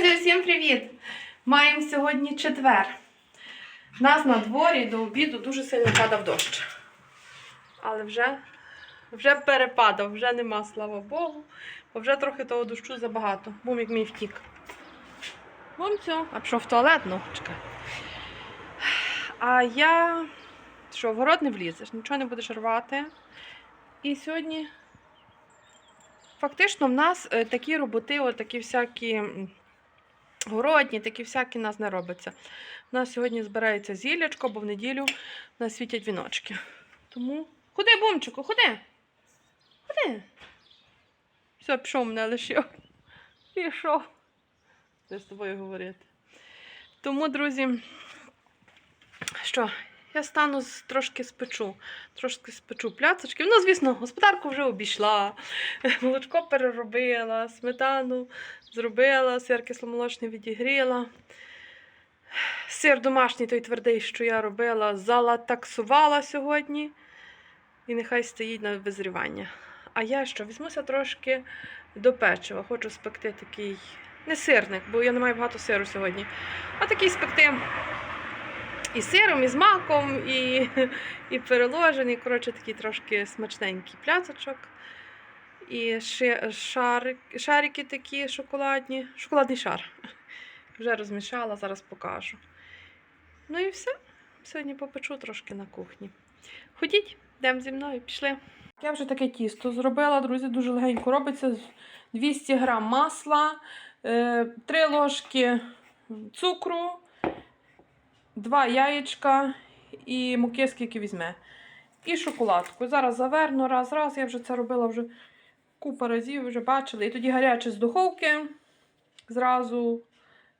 Друзі, всім привіт! Маємо сьогодні четвер. Нас на дворі до обіду дуже сильно падав дощ. Але вже, вже перепадав, вже нема, слава Богу. Бо вже трохи того дощу забагато. Бумік мій втік. Бумцю, а пішов в туалет, ну, чекай. А я що, в город не влізеш, нічого не будеш рвати. І сьогодні Фактично, в нас е, такі роботи, от такі всякі городні, такі всякі нас не робиться. У нас сьогодні збирається зілячко, бо в неділю нас світять віночки. Тому ходи, бумчику, ходи. Ходи. Все, пішов мене лишив. Пішов. Де з тобою говорити. Тому, друзі, що, я стану трошки спечу. Трошки спечу пляцочки. Ну, звісно, господарку вже обійшла. Молочко переробила, сметану зробила, сир кисломолочний відігріла. Сир домашній той твердий, що я робила, залатаксувала сьогодні. І нехай стоїть на визрівання. А я що, візьмуся трошки до печива. Хочу спекти такий не сирник, бо я не маю багато сиру сьогодні. А такий спекти і сиром, і з маком, і, і переложений. Коротше, такий трошки смачненький пляцочок. І ще шарик, шарики такі шоколадні, шоколадний шар. Вже розмішала, зараз покажу. Ну і все. Сьогодні попечу трошки на кухні. Ходіть, йдемо зі мною, пішли. Я вже таке тісто зробила, друзі, дуже легенько робиться. 200 грам масла, 3 ложки цукру, 2 яєчка і муки, скільки візьме. І шоколадку. Зараз заверну раз, раз. Я вже це робила вже купа разів, вже бачили. І тоді гаряче з духовки. Зразу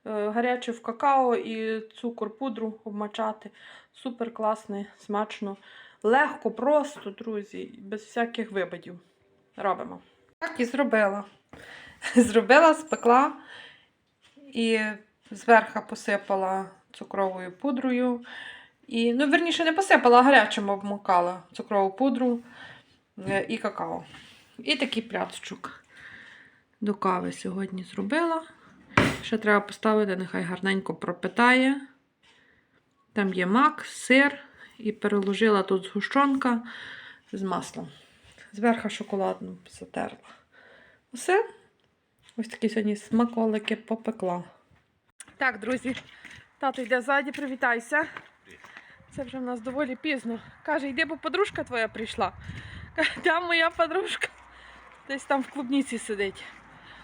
е, гаряче в какао і цукор, пудру обмачати. Супер класний, смачно. Легко, просто, друзі, без всяких вибадів. Робимо. Так і зробила. Зробила, спекла і зверху посипала цукровою пудрою. І, ну, верніше, не посипала, а гарячим обмокала цукрову пудру е, і какао. І такий пляцочок до кави сьогодні зробила. Ще треба поставити, нехай гарненько пропитає. Там є мак, сир і переложила тут згущенка з маслом. Зверху шоколадну затерла. Все. Ось такі сьогодні смаколики попекла. Так, друзі, тато йде ззаді, привітайся. Це вже в нас доволі пізно. Каже, йди, бо подружка твоя прийшла. Там моя подружка. Десь там в клубніці сидить.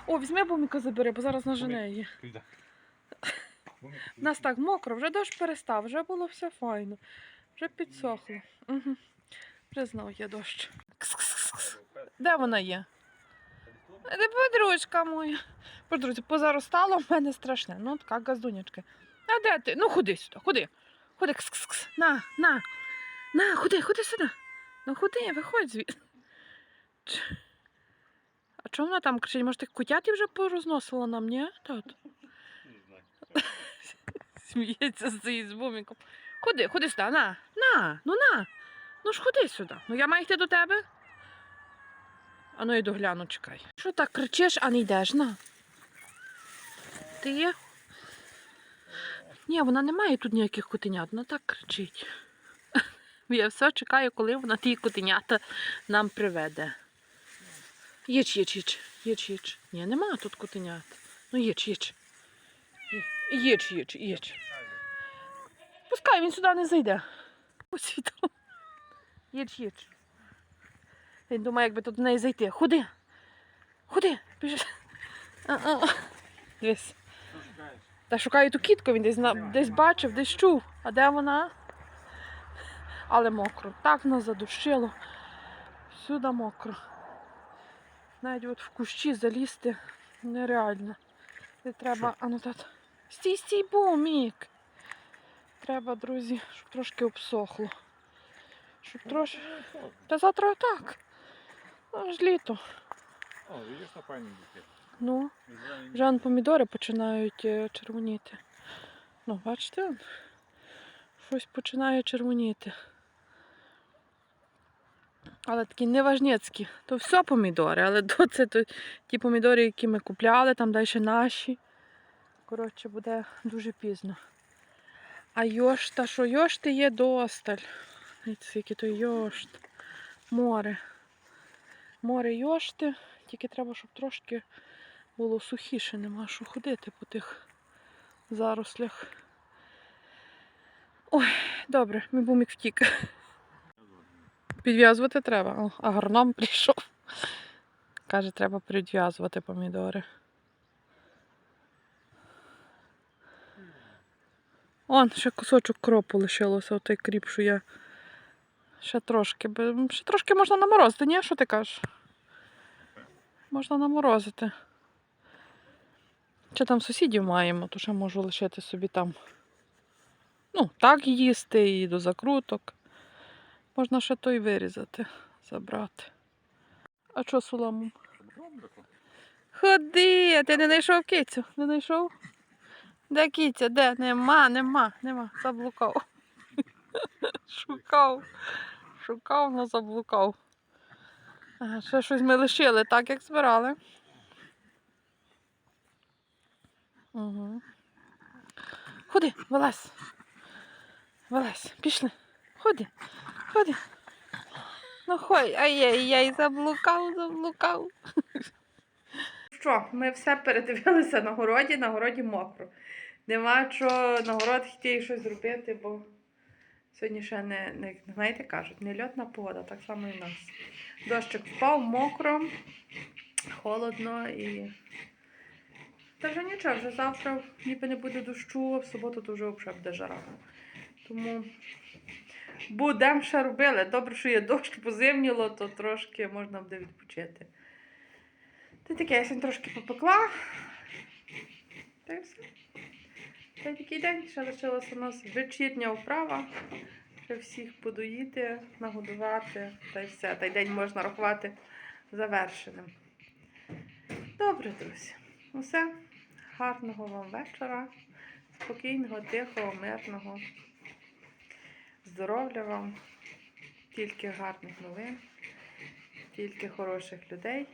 О, візьми буміка забери, бо зараз нажене її. У нас так мокро, вже дощ перестав, вже було все файно. Вже підсохло. Угу. Вже знову є дощ. Кс-кс-кс. Де вона є? Де подружка моя. Бо, друзі, позаростало в мене страшне. Ну, така газдунячка. А де ти? Ну, ходи сюди, ходи. Ходи, кс-кс-кс. На, на. На, ходи, ходи сюди. Ну ходи, виходь звідси. А чому вона там кричить? Може, тих котятів вже порозносила нам, ні? Тат? Сміється стоїть з буміком. Ходи, ходи сюди, на, на, ну на. Ну ж ходи сюди. Ну я маю йти до тебе. А ну йду гляну, чекай. Що так кричиш, а не йдеш, на? Ти є? Ні, вона не має тут ніяких котенят, вона так кричить. Я все чекаю, коли вона ті котенята нам приведе. Їч, їч, їч, їч, їч. Ні, нема тут котенят. Ну їч, їч. Їч, їч, їч. Пускай він сюди не зайде. Ось відомо. Їч, їч. Він думає, якби тут до неї зайти. Ходи. Ходи. Біжи. Дивись. Та шукаю ту кітку, він десь, десь бачив, десь чув. А де вона? Але мокро. Так нас задушило. Всюди мокро. Навіть от в кущі залізти нереально. Це треба. А ну тат. Стій, стій, бумік. Треба, друзі, щоб трошки обсохло. Щоб трошки. Та завтра так. Ну, ж літо. О, видиш на пані букет. Ну. Вже помідори починають е, червоніти. Ну, бачите, щось починає червоніти. Але такі неважнецькі. То все помідори, але то це то, ті помідори, які ми купляли, там далі наші. Коротше, буде дуже пізно. А йошта, що йошти є досталь. Скільки то йошт. Море. Море йошти. Тільки треба, щоб трошки було сухіше, нема що ходити по тих зарослях. Ой, добре, мій бумік втік. Підв'язувати треба. О, агроном прийшов. Каже, треба підв'язувати помідори. Он, ще кусочок кропу лишилося, отой кріп, що я. Ще трошки. Ще трошки можна наморозити, ні? Що ти кажеш? Можна наморозити. Ще там сусідів маємо, то ще можу лишити собі там. Ну, так їсти і до закруток. Можна ще той вирізати, забрати. А що солому? Ходи, ти не знайшов кицю? Не знайшов? Де киця? Де? Нема, нема, нема. Заблукав. Шукав. Шукав, но заблукав. Ще щось ми лишили, так як збирали. Угу. Ходи, вилазь. Вилазь, пішли. Ходи, ходи. Ну ходь, ай-яй-яй, заблукав, заблукав. Що, ми все передивилися на городі, на городі мокро. Нема що на город і щось зробити, бо сьогодні ще не, не знаєте, кажуть, не льотна погода, так само і в нас. Дощик впав, мокро, холодно і. Та вже нічого, вже завтра ніби не буде дощу, а в суботу то вже взагалі буде жара. Тому будемо ще робили. Добре, що є дощ, позимніло, то трошки можна буде відпочити. Та таке, я сьогодні трошки попекла. Та й все. Такий день ще лишилася у нас вечірня вправа. Ще всіх подоїти, нагодувати, та й все. Та день можна рахувати завершеним. Добре, друзі. Усе. Гарного вам вечора. Спокійного, тихого, мирного. Здоров'я вам. Тільки гарних новин, тільки хороших людей.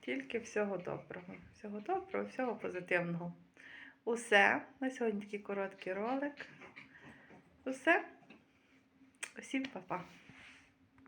Тільки всього доброго. Всього доброго, всього позитивного. Усе. На сьогодні такий короткий ролик. Усе. Усім па-па.